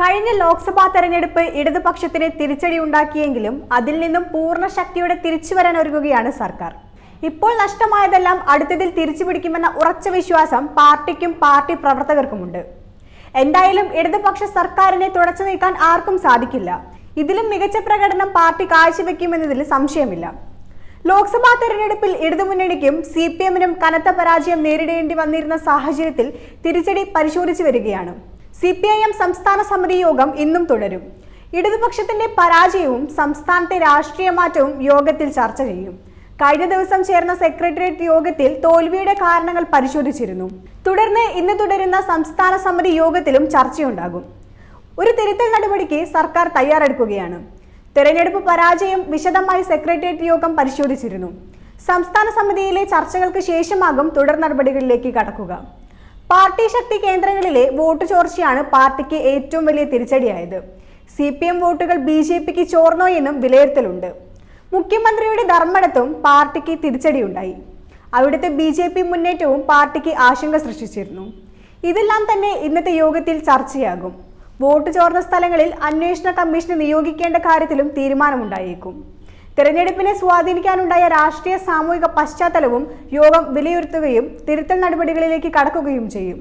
കഴിഞ്ഞ ലോക്സഭാ തെരഞ്ഞെടുപ്പ് ഇടതുപക്ഷത്തിന് തിരിച്ചടി ഉണ്ടാക്കിയെങ്കിലും അതിൽ നിന്നും പൂർണ ശക്തിയോടെ തിരിച്ചുവരാൻ ഒരുങ്ങുകയാണ് സർക്കാർ. ഇപ്പോൾ നഷ്ടമായതെല്ലാം അടുത്തതിൽ തിരിച്ചു പിടിക്കുമെന്ന ഉറച്ച വിശ്വാസം പാർട്ടിക്കും പാർട്ടി പ്രവർത്തകർക്കുമുണ്ട്. എന്തായാലും ഇടതുപക്ഷ സർക്കാരിനെ തുടച്ചു നീക്കാൻ ആർക്കും സാധിക്കില്ല. ഇതിലും മികച്ച പ്രകടനം പാർട്ടി കാഴ്ചവെക്കുമെന്നതിൽ സംശയമില്ല. ലോക്സഭാ തെരഞ്ഞെടുപ്പിൽ ഇടതുമുന്നണിക്കും സി പി എമ്മിനും കനത്ത പരാജയം നേരിടേണ്ടി വന്നിരുന്ന സാഹചര്യത്തിൽ തിരിച്ചടി പരിശോധിച്ചു വരികയാണ്. സി പി ഐ എം സംസ്ഥാന സമിതി യോഗം ഇന്നും തുടരും. ഇടതുപക്ഷത്തിന്റെ പരാജയവും സംസ്ഥാനത്തെ രാഷ്ട്രീയ മാറ്റവും യോഗത്തിൽ ചർച്ച ചെയ്യും. കഴിഞ്ഞ ദിവസം ചേർന്ന സെക്രട്ടേറിയറ്റ് യോഗത്തിൽ തോൽവിയുടെ കാരണങ്ങൾ പരിശോധിച്ചിരുന്നു. തുടർന്ന് ഇന്ന് തുടരുന്ന സംസ്ഥാന സമിതി യോഗത്തിലും ചർച്ചയുണ്ടാകും. ഒരു തിരുത്തൽ നടപടിക്ക് സർക്കാർ തയ്യാറെടുക്കുകയാണ്. തെരഞ്ഞെടുപ്പ് പരാജയം വിശദമായി സെക്രട്ടേറിയറ്റ് യോഗം പരിശോധിച്ചിരുന്നു. സംസ്ഥാന സമിതിയിലെ ചർച്ചകൾക്ക് ശേഷമാകും തുടർ നടപടികളിലേക്ക് കടക്കുക. പാർട്ടി ശക്തി കേന്ദ്രങ്ങളിലെ വോട്ട് ചോർച്ചയാണ് പാർട്ടിക്ക് ഏറ്റവും വലിയ തിരിച്ചടിയായത്. സി പി എം വോട്ടുകൾ ബി ജെ പിക്ക് ചോർന്നോ എന്നും വിലയിരുത്തലുണ്ട്. മുഖ്യമന്ത്രിയുടെ ധർമ്മടത്തും പാർട്ടിക്ക് തിരിച്ചടിയുണ്ടായി. അവിടുത്തെ ബി ജെ പി മുന്നേറ്റവും പാർട്ടിക്ക് ആശങ്ക സൃഷ്ടിച്ചിരുന്നു. ഇതെല്ലാം തന്നെ ഇന്നത്തെ യോഗത്തിൽ ചർച്ചയാകും. വോട്ട് ചോർന്ന സ്ഥലങ്ങളിൽ അന്വേഷണ കമ്മീഷനെ നിയോഗിക്കേണ്ട കാര്യത്തിലും തീരുമാനമുണ്ടായേക്കും. തെരഞ്ഞെടുപ്പിനെ സ്വാധീനിക്കാനുണ്ടായ രാഷ്ട്രീയ സാമൂഹിക പശ്ചാത്തലവും യോഗം വിലയിരുത്തുകയും തിരുത്തൽ നടപടികളിലേക്ക് കടക്കുകയും ചെയ്യും.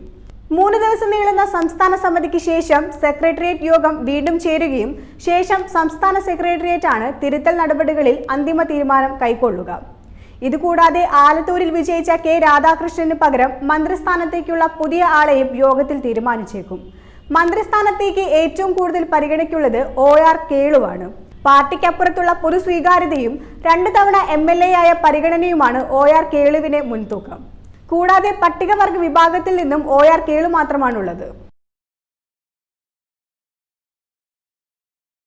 മൂന്ന് ദിവസം നീളുന്ന സംസ്ഥാന സമിതിക്ക് ശേഷം സെക്രട്ടേറിയറ്റ് യോഗം വീണ്ടും ചേരുകയും ശേഷം സംസ്ഥാന സെക്രട്ടേറിയറ്റ് ആണ് തിരുത്തൽ നടപടികളിൽ അന്തിമ തീരുമാനം കൈക്കൊള്ളുക. ഇതുകൂടാതെ ആലത്തൂരിൽ വിജയിച്ച കെ രാധാകൃഷ്ണന് പകരം മന്ത്രിസ്ഥാനത്തേക്കുള്ള പുതിയ ആളെയും യോഗത്തിൽ തീരുമാനിച്ചേക്കും. മന്ത്രിസ്ഥാനത്തേക്ക് ഏറ്റവും കൂടുതൽ പരിഗണിക്കുള്ളത് ഒ ആർ കേളുവാണ്. പാർട്ടിക്കപ്പുറത്തുള്ള പൊതു സ്വീകാര്യതയും രണ്ടു തവണ എം എൽ എ ആയ പരിഗണനയുമാണ് ഒ ആർ കേളുവിനെ മുൻതൂക്കം. കൂടാതെ പട്ടികവർഗ വിഭാഗത്തിൽ നിന്നും ഒ ആർ കേളു മാത്രമാണുള്ളത്.